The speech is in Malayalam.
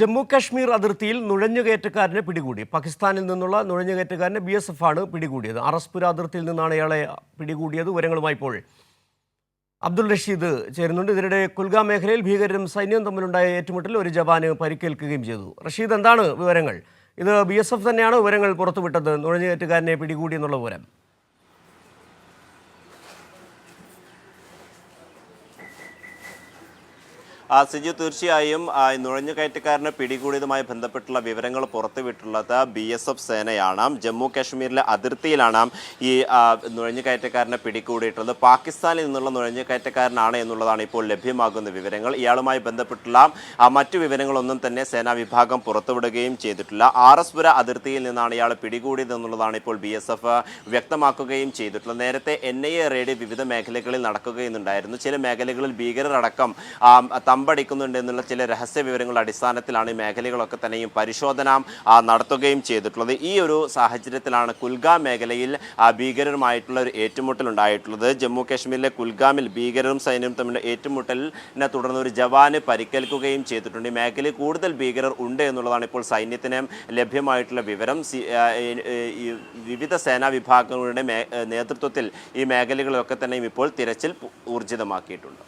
ജമ്മു കാശ്മീർ അതിർത്തിയിൽ നുഴഞ്ഞുകയറ്റക്കാരനെ പിടികൂടി. പാകിസ്ഥാനിൽ നിന്നുള്ള നുഴഞ്ഞുകയറ്റക്കാരനെ ബി എസ് എഫ് ആണ് പിടികൂടിയത്. അറസ്പുര അതിർത്തിയിൽ നിന്നാണ് ഇയാളെ പിടികൂടിയത്. വിവരങ്ങളുമായി ഇപ്പോൾ അബ്ദുൾ റഷീദ് ചേരുന്നുണ്ട്. ഇതിനിടെ കുൽഗാം മേഖലയിൽ ഭീകരരും സൈന്യവും തമ്മിലുണ്ടായ ഏറ്റുമുട്ടലിൽ ഒരു ജവാന് പരിക്കേൽക്കുകയും ചെയ്തു. റഷീദ് എന്താണ് വിവരങ്ങൾ? ഇത് ബി എസ് എഫ് തന്നെയാണ് വിവരങ്ങൾ പുറത്തുവിട്ടത്? നുഴഞ്ഞുകയറ്റക്കാരനെ പിടികൂടി എന്നുള്ള വിവരം. സിജു തീർച്ചയായും നുഴഞ്ഞുകയറ്റക്കാരനെ പിടികൂടിയതുമായി ബന്ധപ്പെട്ടുള്ള വിവരങ്ങൾ പുറത്തുവിട്ടുള്ളത് ബി എസ് എഫ് സേനയാണ്. ജമ്മു കാശ്മീരിലെ അതിർത്തിയിലാണ് ഈ നുഴഞ്ഞുകയറ്റക്കാരനെ പിടികൂടിയിട്ടുള്ളത്. പാകിസ്ഥാനിൽ നിന്നുള്ള നുഴഞ്ഞുകയറ്റക്കാരനാണ് എന്നുള്ളതാണ് ഇപ്പോൾ ലഭ്യമാകുന്ന വിവരങ്ങൾ. ഇയാളുമായി ബന്ധപ്പെട്ടുള്ള മറ്റു വിവരങ്ങളൊന്നും തന്നെ സേനാ വിഭാഗം പുറത്തുവിടുകയും ചെയ്തിട്ടില്ല. ആർ എസ് പുര അതിർത്തിയിൽ നിന്നാണ് ഇയാൾ പിടികൂടിയതെന്നുള്ളതാണ് ഇപ്പോൾ ബി എസ് എഫ് വ്യക്തമാക്കുകയും ചെയ്തിട്ടുള്ളത്. നേരത്തെ എൻ ഐ എ റെയ്ഡ് വിവിധ മേഖലകളിൽ നടക്കുകയെന്നുണ്ടായിരുന്നു ചില മേഖലകളിൽ ഭീകരരടക്കം തമ്പടിക്കുന്നുണ്ട് എന്നുള്ള ചില രഹസ്യ വിവരങ്ങളുടെ അടിസ്ഥാനത്തിലാണ് ഈ മേഖലകളൊക്കെ തന്നെയും പരിശോധന നടത്തുകയും ചെയ്തിട്ടുള്ളത്. ഈ ഒരു സാഹചര്യത്തിലാണ് കുൽഗാം മേഖലയിൽ ഭീകരരുമായിട്ടുള്ള ഒരു ഏറ്റുമുട്ടൽ ഉണ്ടായിട്ടുള്ളത്. ജമ്മു കാശ്മീരിലെ കുൽഗാമിൽ ഭീകരരും സൈന്യവും തമ്മിൽ ഏറ്റുമുട്ടലിനെ തുടർന്ന് ഒരു ജവാന് പരിക്കേൽക്കുകയും ചെയ്തിട്ടുണ്ട്. ഈ മേഖലയിൽ കൂടുതൽ ഭീകരർ ഉണ്ട് എന്നുള്ളതാണ് ഇപ്പോൾ സൈന്യത്തിന് ലഭ്യമായിട്ടുള്ള വിവരം. വിവിധ സേനാ വിഭാഗങ്ങളുടെ നേതൃത്വത്തിൽ ഈ മേഖലകളിലൊക്കെ തന്നെയും ഇപ്പോൾ തിരച്ചിൽ ഊർജിതമാക്കിയിട്ടുണ്ട്.